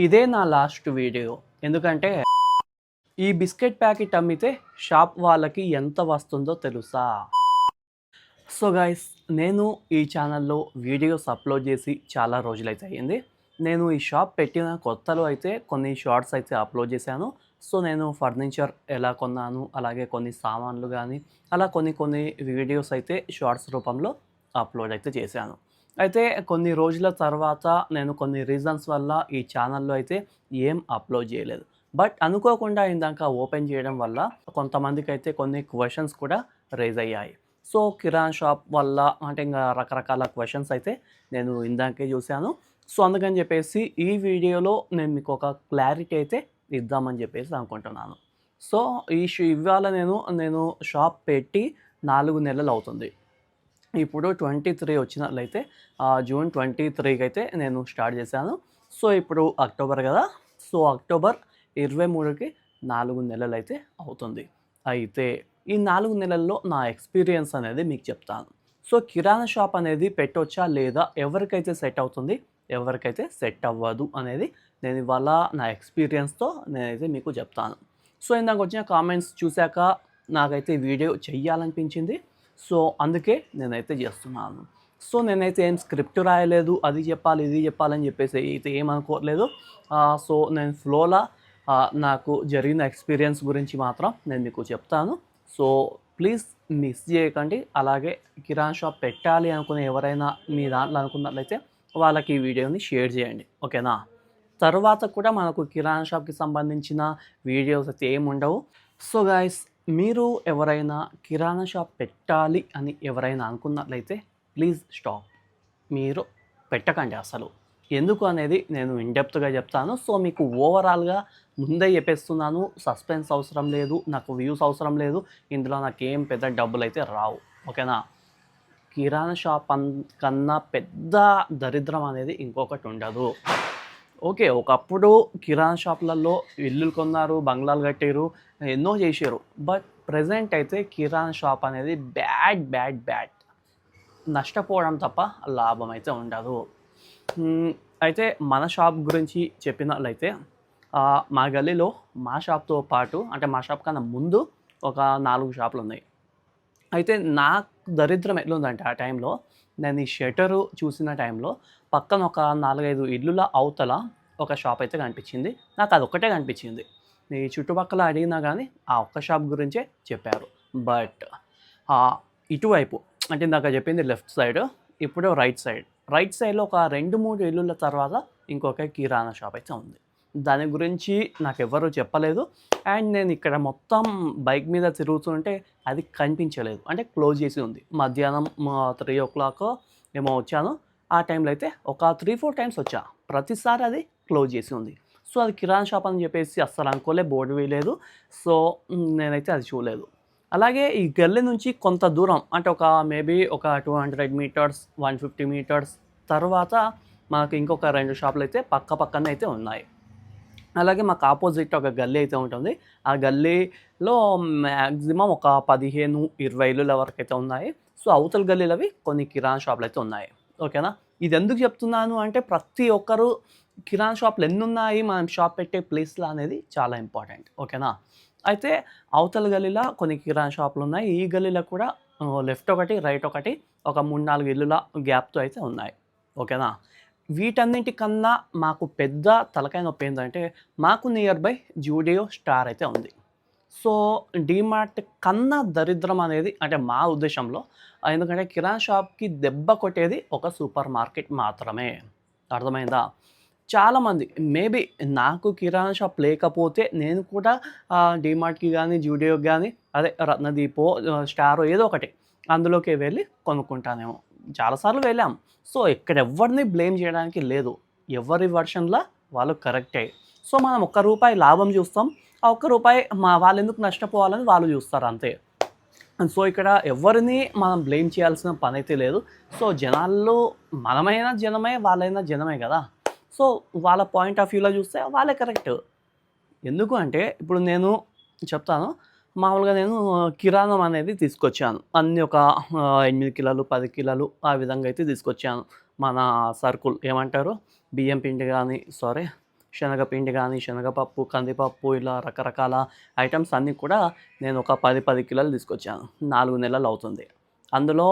ఇదే నా last video. ఎందుకంటే ఈ బిస్కెట్ ప్యాకెట్ అమ్మితే షాప్ వాళ్ళకి ఎంత వస్తుందో తెలుసా? సో గైస్ నేను ఈ ఛానల్లో వీడియోస్ అప్లోడ్ చేసి చాలా రోజులైతే అయ్యింది. నేను ఈ షాప్ పెట్టిన కొత్తలో అయితే కొన్ని షార్ట్స్ అయితే అప్లోడ్ చేశాను. సో నేను ఫర్నిచర్ ఎలా కొన్నాను అలాగే కొన్ని సామాన్లు కానీ అలా కొన్ని కొన్ని వీడియోస్ అయితే షార్ట్స్ రూపంలో అప్లోడ్ అయితే చేశాను. అయితే కొన్ని రోజుల తర్వాత నేను కొన్ని రీజన్స్ వల్ల ఈ ఛానల్లో అయితే ఏం అప్లోడ్ చేయలేదు. బట్ అనుకోకుండా ఇందాక ఓపెన్ చేయడం వల్ల కొంతమందికి అయితే కొన్ని క్వశ్చన్స్ కూడా రేజ్ అయ్యాయి. సో కిరాణ్ షాప్ వల్ల అంటే ఇంకా రకరకాల క్వశ్చన్స్ అయితే నేను ఇందాకే చూశాను. సో అందుకని చెప్పేసి ఈ వీడియోలో నేను మీకు ఒక క్లారిటీ అయితే ఇద్దామని చెప్పేసి అనుకుంటున్నాను. సో ఈ షూ ఇవాళ నేను నేను షాప్ పెట్టి నాలుగు నెలలు అవుతుంది. ఇప్పుడు ట్వంటీ త్రీ వచ్చినట్లయితే ఆ, జూన్ ట్వంటీ త్రీకి అయితే నేను స్టార్ట్ చేశాను. సో ఇప్పుడు అక్టోబర్ కదా? సో అక్టోబర్ ఇరవై మూడుకి నాలుగు నెలలు అయితే అవుతుంది. అయితే ఈ నాలుగు నెలల్లో నా ఎక్స్పీరియన్స్ అనేది మీకు చెప్తాను. సో కిరాణా షాప్ అనేది పెట్టొచ్చా లేదా? ఎవరికైతే సెట్ అవుతుంది ఎవరికైతే సెట్ అవ్వదు అనేది నేను ఇవాళ నా ఎక్స్పీరియన్స్తో నేనైతే మీకు చెప్తాను. సో ఇందాక వచ్చిన కామెంట్స్ చూశాక నాకైతే వీడియో చెయ్యాలనిపించింది. సో అందుకే నేనైతే చేస్తున్నాను. సో నేనైతే ఏం స్క్రిప్ట్ రాయలేదు అది చెప్పాలి ఇది చెప్పాలని చెప్పేసి అయితే ఏమనుకోవట్లేదు సో నేను ఫ్లోలా నాకు జరిగిన ఎక్స్పీరియన్స్ గురించి మాత్రం నేను మీకు చెప్తాను. సో ప్లీజ్ మిస్ చేయకండి. అలాగే కిరాణా షాప్ పెట్టాలి అనుకునే ఎవరైనా మీ దాంట్లో అనుకున్నట్లయితే వాళ్ళకి ఈ వీడియోని షేర్ చేయండి. ఓకేనా? తర్వాత కూడా మనకు కిరాణా షాప్కి సంబంధించిన వీడియోస్ అయితే ఏమి ఉండవు సో గాయస్ మీరు ఎవరైనా కిరాణా షాప్ పెట్టాలి అని ఎవరైనా అనుకున్నట్లయితే ప్లీజ్ స్టాప్. మీరు పెట్టకండి అసలు. ఎందుకు అనేది నేను ఇండెప్త్గా చెప్తాను. సో మీకు ఓవరాల్గా ముందే చెప్పేస్తున్నాను. సస్పెన్స్ అవసరం లేదు. నాకు వ్యూస్ అవసరం లేదు. ఇందులో నాకు ఏం పెద్ద డబ్బులు అయితే రావు. ఓకేనా? కిరాణా షాప్ అన్ కన్నా పెద్ద దరిద్రం అనేది ఇంకొకటి ఉండదు. ఓకే ఒకప్పుడు కిరాణా షాప్లలో ఇల్లులు కొన్నారు బంగ్లాలు కట్టారు ఎన్నో చేశారు. బట్ ప్రజెంట్ అయితే కిరాణా షాప్ అనేది బ్యాడ్ బ్యాడ్ బ్యాడ్. నష్టపోవడం తప్ప లాభం అయితే ఉండదు. అయితే మన షాప్ గురించి చెప్పినట్లయితే మా గల్లీలో మా షాప్తో పాటు అంటే మా షాప్ కన్నా ముందు ఒక నాలుగు షాపులు ఉన్నాయి. అయితే నాకు దరిద్రం ఎట్లుందంటే ఆ టైంలో నేను ఈ షటరు చూసిన టైంలో పక్కన ఒక నాలుగైదు ఇల్లుల అవతల ఒక షాప్ అయితే కనిపించింది. నాకు అది ఒకటే కనిపించింది. ఈ చుట్టుపక్కల అడిగినా కానీ ఆ ఒక్క షాప్ గురించే చెప్పారు. బట్ ఇటువైపు అంటే ఇందాక చెప్పింది లెఫ్ట్ సైడ్ ఇప్పుడు రైట్ సైడ్. రైట్ సైడ్లో ఒక రెండు మూడు ఇల్లుల తర్వాత ఇంకొక కిరాణా షాప్ అయితే ఉంది. దాని గురించి నాకు ఎవరు చెప్పలేదు. అండ్ నేను ఇక్కడ మొత్తం బైక్ మీద తిరుగుతుంటే అది కనిపించలేదు. అంటే క్లోజ్ చేసి ఉంది. మధ్యాహ్నం త్రీ ఓ క్లాక్ ఏమో వచ్చాను. ఆ టైంలో అయితే ఒక త్రీ ఫోర్ టైమ్స్ వచ్చా. ప్రతిసారి అది క్లోజ్ చేసి ఉంది. సో అది కిరాణా షాప్ అని చెప్పేసి అస్సలు అనుకోలే బోర్డు వేయలేదు. సో నేనైతే అది చూడలేదు. అలాగే ఈ గల్లీ నుంచి కొంత దూరం అంటే ఒక మేబీ ఒక two hundred metres one fifty metres తర్వాత మనకు ఇంకొక రెండు షాపులు అయితే పక్క పక్కన అయితే ఉన్నాయి. అలాగే మాకు ఆపోజిట్ ఒక గల్లీ అయితే ఉంటుంది. ఆ గల్లీలో మ్యాక్సిమం ఒక పదిహేను ఇరవై ఇల్లుల వరకు అయితే ఉన్నాయి. సో అవతల గల్లీలు అవి కొన్ని కిరాణా షాపులు అయితే ఉన్నాయి. ఓకేనా? ఇది ఎందుకు చెప్తున్నాను అంటే ప్రతి ఒక్కరు కిరాణా షాపులు ఎన్ని ఉన్నాయి మనం షాప్ పెట్టే ప్లేస్లో అనేది చాలా ఇంపార్టెంట్. ఓకేనా? అయితే అవతల గల్లీలో కొన్ని కిరాణా షాపులు ఉన్నాయి. ఈ గల్లీలో కూడా లెఫ్ట్ ఒకటి రైట్ ఒకటి ఒక మూడు నాలుగు ఇల్లుల గ్యాప్తో అయితే ఉన్నాయి. ఓకేనా? వీటన్నింటికన్నా మాకు పెద్ద తలకాయ నొప్పి ఏంటంటే మాకు నియర్ బై జూడియో స్టార్ అయితే ఉంది. సో డీమార్ట్ కన్నా దరిద్రం అనేది అంటే మా ఉద్దేశంలో ఎందుకంటే కిరాణా షాప్కి దెబ్బ కొట్టేది ఒక సూపర్ మార్కెట్ మాత్రమే. అర్థమైందా? చాలామంది మేబీ నాకు కిరాణా షాప్ లేకపోతే నేను కూడా డీమార్ట్కి కానీ జూడియోకి కానీ అదే రత్నదీపో స్టారో ఏదో ఒకటి అందులోకి వెళ్ళి కొనుక్కుంటానేమో. చాలాసార్లు వెళ్ళాం. సో ఇక్కడ ఎవరిని బ్లేమ్ చేయడానికి లేదు. ఎవరి వర్షన్లో వాళ్ళు కరెక్టే. సో మనం ఒక్క రూపాయి లాభం చూస్తాం. ఆ ఒక్క రూపాయి మా వాళ్ళు ఎందుకు నష్టపోవాలని వాళ్ళు చూస్తారు అంతే. సో ఇక్కడ ఎవరిని మనం బ్లేమ్ చేయాల్సిన పని అయితే లేదు. సో జనాల్లో మనమైనా జనమే వాళ్ళైనా జనమే కదా. సో వాళ్ళ పాయింట్ ఆఫ్ వ్యూలో చూస్తే వాళ్ళే కరెక్ట్. ఎందుకు అంటే ఇప్పుడు నేను చెప్తాను. మామూలుగా నేను కిరాణం అనేది తీసుకొచ్చాను. అన్ని ఒక ఎనిమిది కిలోలు పది కిలోలు ఆ విధంగా అయితే తీసుకొచ్చాను. మన సరుకులు ఏమంటారు? బియ్యం పిండి కానీ సారీ శనగపిండి కానీ శనగపప్పు కందిపప్పు ఇలా రకరకాల ఐటమ్స్ అన్నీ కూడా నేను ఒక పది పది కిలోలు తీసుకొచ్చాను. నాలుగు నెలలు అవుతుంది. అందులో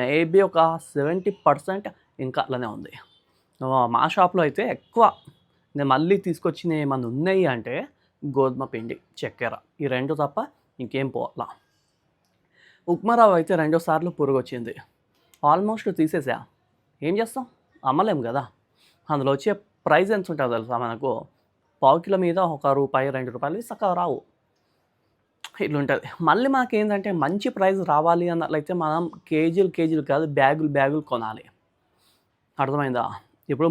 మేబీ ఒక సెవెంటీ పర్సెంట్ ఇంకా అలానే ఉంది. మా షాప్లో అయితే ఎక్కువ. నేను మళ్ళీ తీసుకొచ్చిన ఏమన్నా ఉన్నాయి అంటే గోధుమ పిండి చక్కెర ఈ రెండు తప్ప ఇంకేం పోవాలా? ఉప్మా రవ్వ అయితే రెండోసార్లు పురుగు వచ్చింది ఆల్మోస్ట్ తీసేసా. ఏం చేస్తాం? అమ్మలేం కదా. అందులో వచ్చే ప్రైస్ ఎంత ఉంటుందో తెలుసా మనకు? పావు కిలో మీద ఒక రూపాయి రెండు రూపాయలు చక్కగా రావు. ఇట్లుంటుంది. మళ్ళీ మాకేంటంటే మంచి ప్రైస్ రావాలి అన్నట్లయితే మనం కేజీలు కేజీలు కాదు బ్యాగులు బ్యాగులు కొనాలి. అర్థమైందా? ఇప్పుడు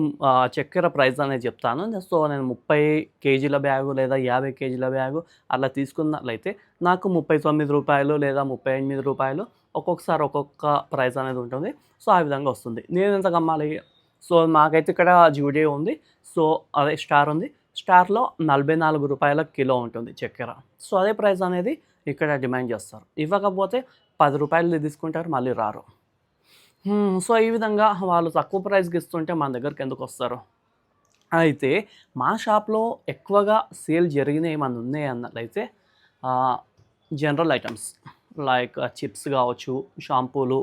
చక్కెర ప్రైస్ అనేది చెప్తాను. సో నేను ముప్పై కేజీల బ్యాగు లేదా యాభై కేజీల బ్యాగు అలా తీసుకున్నట్లయితే నాకు ముప్పై తొమ్మిది రూపాయలు లేదా ముప్పై ఎనిమిది రూపాయలు ఒక్కొక్కసారి ఒక్కొక్క ప్రైస్ అనేది ఉంటుంది. సో ఆ విధంగా వస్తుంది. నేను ఎంత కమ్మాలి? సో మాకైతే ఇక్కడ జూడియో ఉంది. సో అదే స్టార్ ఉంది. స్టార్లో నలభై నాలుగు రూపాయల కిలో ఉంటుంది చక్కెర. సో అదే ప్రైస్ అనేది ఇక్కడ డిమాండ్ చేస్తారు. ఇవ్వకపోతే పది రూపాయలు తీసుకుంటారు మళ్ళీ రారు. సో ఈ విధంగా వాళ్ళు తక్కువ ప్రైస్కి ఇస్తుంటే మన దగ్గరికి ఎందుకు వస్తారు? అయితే మా షాప్లో ఎక్కువగా సేల్ జరిగినవి ఏమన్నా ఉన్నాయి అన్నట్లయితే జనరల్ ఐటమ్స్ లైక్ చిప్స్ కావచ్చు షాంపూలు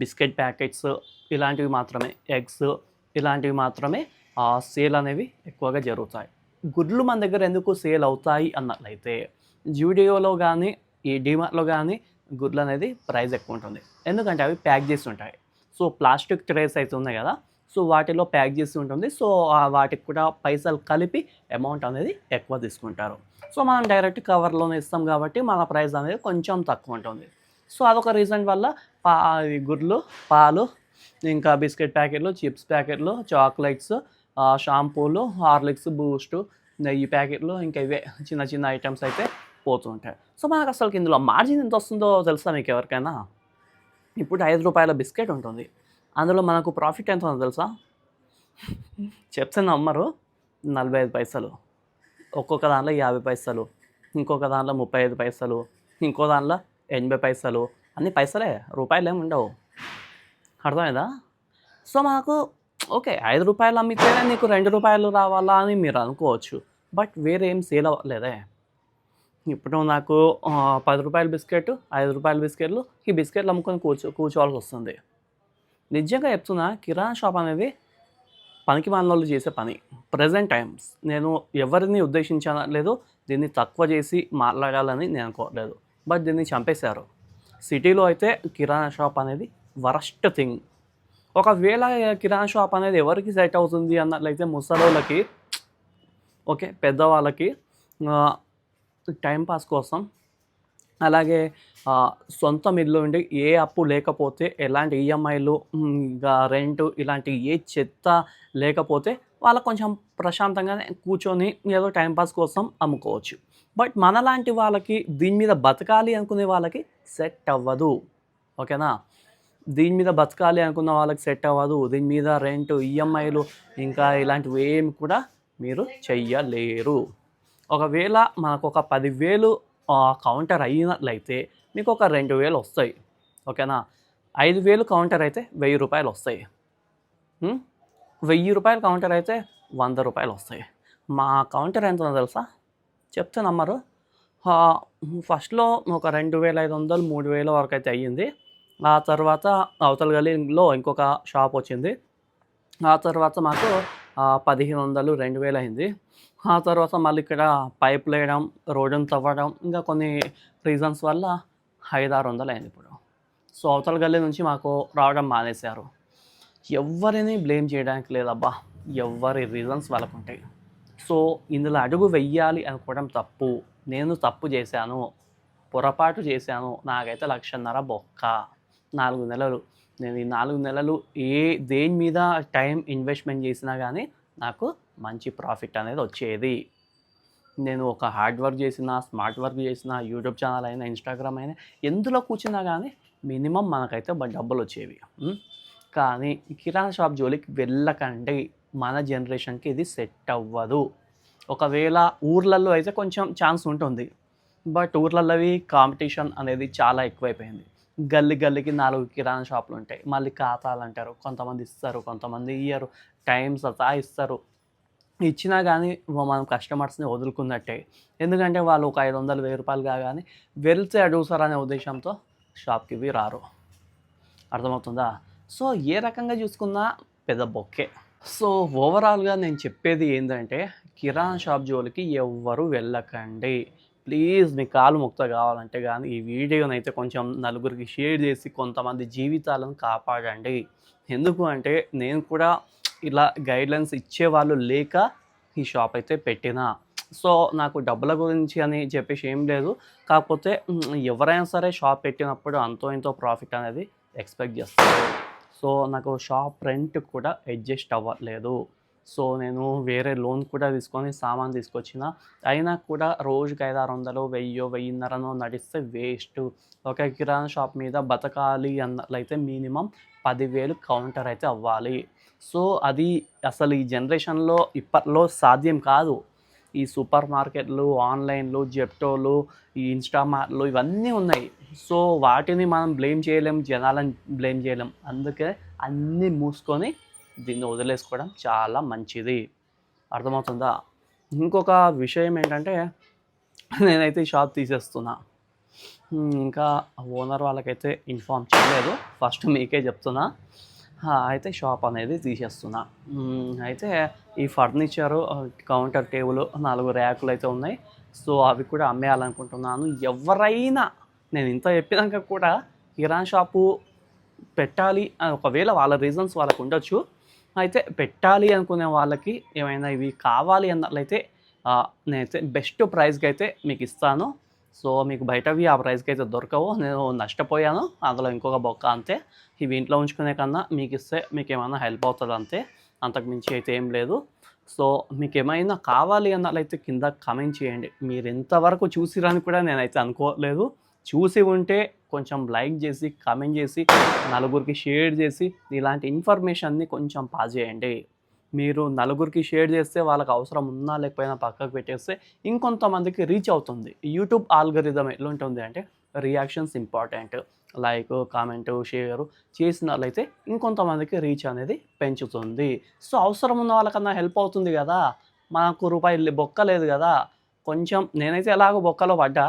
బిస్కెట్ ప్యాకెట్స్ ఇలాంటివి మాత్రమే ఎగ్స్ ఇలాంటివి మాత్రమే సేల్ అనేవి ఎక్కువగా జరుగుతాయి. గుడ్లు మన దగ్గర ఎందుకు సేల్ అవుతాయి అన్నట్లయితే జూడియోలో కానీ ఈ డిమార్ట్లో కానీ గుడ్లు అనేది ప్రైస్ ఎక్కువ ఉంటుంది. ఎందుకంటే అవి ప్యాక్ చేసి ఉంటాయి. సో ప్లాస్టిక్ ట్రేస్ అయితే ఉన్నాయి కదా సో వాటిలో ప్యాక్ చేసి ఉంటుంది. సో వాటికి కూడా పైసలు కలిపి అమౌంట్ అనేది ఎక్కువ తీసుకుంటారు. సో మనం డైరెక్ట్ కవర్లోనే ఇస్తాం కాబట్టి మన ప్రైస్ అనేది కొంచెం తక్కువ ఉంటుంది. సో అదొక రీజన్ వల్ల పా ఈ గుడ్లు పాలు ఇంకా బిస్కెట్ ప్యాకెట్లు చిప్స్ ప్యాకెట్లు చాక్లెట్స్ షాంపూలు హార్లిక్స్ బూస్ట్ నెయ్యి ప్యాకెట్లు ఇంకా ఇవే చిన్న చిన్న ఐటమ్స్ అయితే పోతుంటాయి సో మనకు అసలు ఇందులో మార్జిన్ ఎంత వస్తుందో తెలుసా మీకు ఎవరికైనా? ఇప్పుడు ఐదు రూపాయల బిస్కెట్ ఉంటుంది. అందులో మనకు ప్రాఫిట్ ఎంత ఉందో తెలుసా? చెప్తే నమ్మరు. నలభై ఐదు పైసలు. ఒక్కొక్క దాంట్లో యాభై పైసలు. ఇంకొక దాంట్లో ముప్పై ఐదు పైసలు. ఇంకో దాంట్లో ఎనభై పైసలు. అన్ని పైసలే. రూపాయలు ఏమి ఉండవు. అర్థమైందా? సో మనకు ఓకే ఐదు రూపాయలు అమ్మితేనే నీకు రెండు రూపాయలు రావాలా అని మీరు అనుకోవచ్చు. బట్ వేరే ఏం సేల్ అవ్వలేదే. ఇప్పుడు నాకు పది రూపాయల బిస్కెట్ ఐదు రూపాయల బిస్కెట్లు ఈ బిస్కెట్లు అమ్ముకొని కూర్చో కూర్చోవాల్సి వస్తుంది. నిజంగా చెప్తున్నా కిరాణా షాప్ అనేది పనికి మానవాళ్ళు చేసే పని. Present times. నేను ఎవరిని ఉద్దేశించలేదు దీన్ని తక్కువ చేసి మాట్లాడాలని నేను అనుకోవట్లేదు బట్ దీన్ని చంపేశారు. సిటీలో అయితే కిరాణా షాప్ అనేది వరస్ట్ థింగ్. ఒకవేళ కిరాణా షాప్ అనేది ఎవరికి సెట్ అవుతుంది అన్నట్లయితే ముసలోళ్ళకి ఓకే పెద్దవాళ్ళకి టైంపాస్ కోసం. అలాగే సొంత సొంతం ఇల్లు ఉండి ఏ అప్పు లేకపోతే ఎలాంటి ఈఎంఐలు ఇంకా రెంట్ ఇలాంటి ఏ చెత్త లేకపోతే వాళ్ళకు కొంచెం ప్రశాంతంగానే కూర్చొని ఏదో టైంపాస్ కోసం అమ్ముకోవచ్చు. బట్ మనలాంటి వాళ్ళకి దీని మీద బతకాలి అనుకునే వాళ్ళకి సెట్ అవ్వదు. ఓకేనా? దీని మీద బతకాలి అనుకున్న వాళ్ళకి సెట్ అవ్వదు. దీని మీద రెంట్ ఈఎంఐలు ఇంకా ఇలాంటివి ఏమి కూడా మీరు చెయ్యలేరు. ఒకవేళ మనకు ఒక పదివేలు కౌంటర్ అయినట్లయితే మీకు ఒక రెండు వేలు వస్తాయి. ఓకేనా? ఐదు వేలు కౌంటర్ అయితే వెయ్యి రూపాయలు వస్తాయి. వెయ్యి రూపాయలు కౌంటర్ అయితే వంద రూపాయలు వస్తాయి. మా కౌంటర్ ఎంత ఉందో తెలుసా? చెప్తే నమ్మరు. ఫస్ట్లో ఒక రెండు వేల ఐదు వందలు మూడు వేల వరకు అయితే అయ్యింది. ఆ తర్వాత అవతల గలీలో ఇంకొక షాప్ వచ్చింది. ఆ తర్వాత మాకు పదిహేను వందలు రెండు వేలు అయింది. ఆ తర్వాత మళ్ళీ ఇక్కడ పైప్ వేయడం రోడ్డును తవ్వడం ఇంకా కొన్ని రీజన్స్ వల్ల ఐదు ఆరు వందలు అయింది ఇప్పుడు. సో అవతల గల్లీ నుంచి మాకు రావడం మానేశారు. ఎవరిని బ్లేమ్ చేయడానికి లేదబ్బా. ఎవరి రీజన్స్ వాళ్ళకు ఉంటాయి సో ఇందులో అడుగు వెయ్యాలి అనుకోవడం తప్పు. నేను తప్పు చేశాను. పొరపాటు చేశాను. నాకైతే లక్షన్నర బొక్క. నాలుగు నెలలు. నేను ఈ నాలుగు నెలలు ఏ దేని మీద టైం ఇన్వెస్ట్మెంట్ చేసినా కానీ నాకు మంచి ప్రాఫిట్ అనేది వచ్చేది. నేను ఒక హార్డ్ వర్క్ చేసిన స్మార్ట్ వర్క్ చేసిన యూట్యూబ్ ఛానల్ అయినా ఇన్స్టాగ్రామ్ అయినా ఎందులో కూర్చున్నా కానీ మినిమం మనకైతే డబ్బులు వచ్చేవి. కానీ కిరాణా షాప్ జోలికి వెళ్ళకండి మన జనరేషన్కి ఇది సెట్ అవ్వదు. ఒకవేళ ఊర్లలో అయితే కొంచెం ఛాన్స్ ఉంటుంది. బట్ ఊర్లలోవి కాంపిటీషన్ అనేది చాలా ఎక్కువైపోయింది. గల్లి గల్లికి నాలుగు కిరాణా షాపులు ఉంటాయి మళ్ళీ ఖాతాలు అంటారు. కొంతమంది ఇస్తారు కొంతమంది ఇయ్యరు. టైం సతా ఇస్తారు. ఇచ్చినా కానీ మనం కస్టమర్స్ని వదులుకున్నట్టే. ఎందుకంటే వాళ్ళు ఒక ఐదు వందలు వెయ్యి రూపాయలు కాగానే వెళ్తే అడుగుతారనే ఉద్దేశంతో షాప్కి ఇవి రారు. అర్థమవుతుందా? సో ఏ రకంగా చూసుకున్నా పెద్ద బొక్కే. సో ఓవరాల్గా నేను చెప్పేది ఏంటంటే కిరాణా షాప్ జోలికి ఎవ్వరు వెళ్ళకండి. ప్లీజ్ మీ కాలు ముక్త కావాలంటే కానీ ఈ వీడియోని అయితే కొంచెం నలుగురికి షేర్ చేసి కొంతమంది జీవితాలను కాపాడండి. ఎందుకు అంటే నేను కూడా ఇలా గైడ్లైన్స్ ఇచ్చేవాళ్ళు లేక ఈ షాప్ అయితే పెట్టినా. సో నాకు డబ్బుల గురించి అని చెప్పేసి ఏం లేదు. కాకపోతే ఎవరైనా సరే షాప్ పెట్టినప్పుడు అంతో ఇంతో ప్రాఫిట్ అనేది ఎక్స్పెక్ట్ చేస్తారు. సో నాకు షాప్ రెంట్ కూడా అడ్జస్ట్ అవ్వట్లేదు సో నేను వేరే లోన్ కూడా తీసుకొని సామాన్ తీసుకొచ్చిన. అయినా కూడా రోజుకి ఐదు ఆరు వందలు వెయ్యో వెయ్యిన్నరనో నడిస్తే వేస్ట్. ఒక కిరాణా షాప్ మీద బతకాలి అన్నట్లయితే మినిమం పదివేలు కౌంటర్ అయితే అవ్వాలి. సో అది అసలు ఈ జనరేషన్లో ఇప్పట్లో సాధ్యం కాదు. ఈ సూపర్ మార్కెట్లు ఆన్లైన్లు జెప్టోలు ఈ ఇన్స్టామార్ట్లు ఇవన్నీ ఉన్నాయి. సో వాటిని మనం బ్లేమ్ చేయలేం జనాలను బ్లేమ్ చేయలేం. అందుకే అన్నీ మూసుకొని దీన్ని వదిలేసుకోవడం చాలా మంచిది. అర్థమవుతుందా? ఇంకొక విషయం ఏంటంటే నేనైతే ఈ షాప్ తీసేస్తున్నా. ఇంకా ఓనర్ వాళ్ళకైతే ఇన్ఫామ్ చేయలేదు. ఫస్ట్ మీకే చెప్తున్నా. అయితే షాప్ అనేది తీసేస్తున్నా. అయితే ఈ ఫర్నిచరు కౌంటర్ టేబుల్ నాలుగు ర్యాకులు అయితే ఉన్నాయి. సో అవి కూడా అమ్మేయాలనుకుంటున్నాను. ఎవరైనా నేను ఇంత చెప్పినాక కూడా కిరాణా షాపు పెట్టాలి. అని ఒకవేళ వాళ్ళ రీజన్స్ వాళ్ళకు ఉండొచ్చు. అయితే పెట్టాలి అనుకునే వాళ్ళకి ఏమైనా ఇవి కావాలి అన్నట్లయితే నేనైతే బెస్ట్ ప్రైస్కి అయితే మీకు ఇస్తాను. సో మీకు బయటవి ఆ ప్రైస్కి అయితే దొరకవు. నేను నష్టపోయాను. అందులో ఇంకొక బొక్క అంతే. ఇవి ఇంట్లో ఉంచుకునే కన్నా మీకు ఇస్తే మీకు ఏమైనా హెల్ప్ అవుతుంది అంతే. అంతకుమించి అయితే ఏం లేదు. సో మీకు ఏమైనా కావాలి అన్నట్లయితే కింద కమెంట్ చేయండి. మీరు ఎంతవరకు చూసిరని కూడా నేనైతే అనుకోలేదు. చూసి ఉంటే కొంచెం లైక్ చేసి కామెంట్ చేసి నలుగురికి షేర్ చేసి ఇలాంటి ఇన్ఫర్మేషన్ని కొంచెం పాస్ చేయండి. మీరు నలుగురికి షేర్ చేస్తే వాళ్ళకి అవసరం ఉన్నా లేకపోయినా పక్కకు పెట్టేస్తే ఇంకొంతమందికి రీచ్ అవుతుంది. యూట్యూబ్ ఆల్గరిథం ఎలా ఉంటుంది అంటే reactions important. Like comment share చేసినట్లయితే ఇంకొంతమందికి రీచ్ అనేది పెంచుతుంది. సో అవసరం ఉన్న వాళ్ళకన్నా హెల్ప్ అవుతుంది కదా. మాకు రూపాయి బొక్క లేదు కదా. కొంచెం నేనైతే ఎలాగో బొక్కలో పడ్డా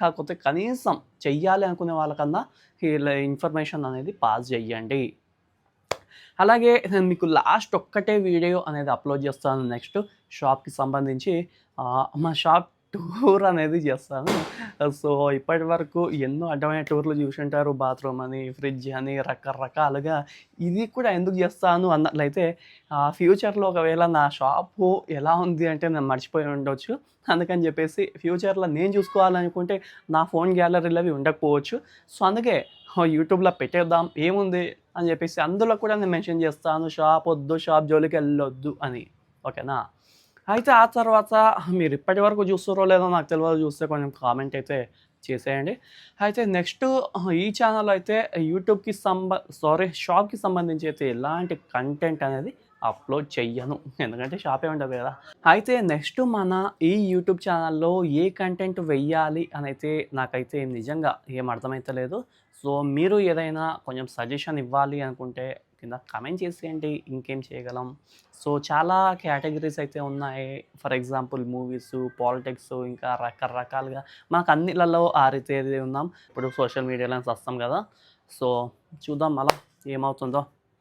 కాకపోతే కనీసం చెయ్యాలి అనుకునే వాళ్ళకన్నా ఇలా ఇన్ఫర్మేషన్ అనేది పాస్ చెయ్యండి. అలాగే నేను మీకు లాస్ట్ ఒక్కటే వీడియో అనేది అప్లోడ్ చేస్తాను నెక్స్ట్ షాప్కి సంబంధించి. మా షాప్ టూర్ అనేది చేస్తాను. సో ఇప్పటి వరకు ఎన్నో అడ్డమైన టూర్లు చూసుంటారు. బాత్రూమ్ అని ఫ్రిడ్జ్ అని రకరకాలుగా ఇది కూడా ఎందుకు చేస్తాను అన్నట్లయితే ఫ్యూచర్లో ఒకవేళ నా షాపు ఎలా ఉంది అంటే నేను మర్చిపోయి ఉండొచ్చు. అందుకని చెప్పేసి ఫ్యూచర్లో నేను చూసుకోవాలనుకుంటే నా ఫోన్ గ్యాలరీలో అవి ఉండకపోవచ్చు. సో అందుకే యూట్యూబ్లో పెట్టేద్దాం. ఏముంది అని చెప్పేసి అందులో కూడా నేను మెన్షన్ చేస్తాను. షాప్ వద్దు షాప్ జోలికి వెళ్ళొద్దు అని. ఓకేనా? అయితే ఆ తర్వాత మీరు ఇప్పటి వరకు చూస్తారో లేదో నాకు తెలియదు చూస్తే కొంచెం కామెంట్ అయితే చేసేయండి. అయితే నెక్స్ట్ ఈ ఛానల్ అయితే యూట్యూబ్కి సంబ సారీ షాప్కి సంబంధించి అయితే ఎలాంటి కంటెంట్ అనేది అప్లోడ్ చెయ్యను. ఎందుకంటే షాపే ఉంటుంది కదా. అయితే నెక్స్ట్ మన ఈ యూట్యూబ్ ఛానల్లో ఏ కంటెంట్ వెయ్యాలి అని అయితే నాకైతే నిజంగా ఏం అర్థమైతలేదు. సో మీరు ఏదైనా కొంచెం సజెషన్ ఇవ్వాలి అనుకుంటే కింద కమెంట్ చేసేయండి ఇంకేం చేయగలం. సో చాలా కేటగిరీస్ అయితే ఉన్నాయి. ఫర్ ఎగ్జాంపుల్ మూవీస్ పాలిటిక్స్ ఇంకా రకరకాలుగా మాకు అన్నిలలో ఆరితేది ఉన్నాం. ఇప్పుడు సోషల్ మీడియాలో వస్తాం కదా. సో చూద్దాం అలా ఏమవుతుందో.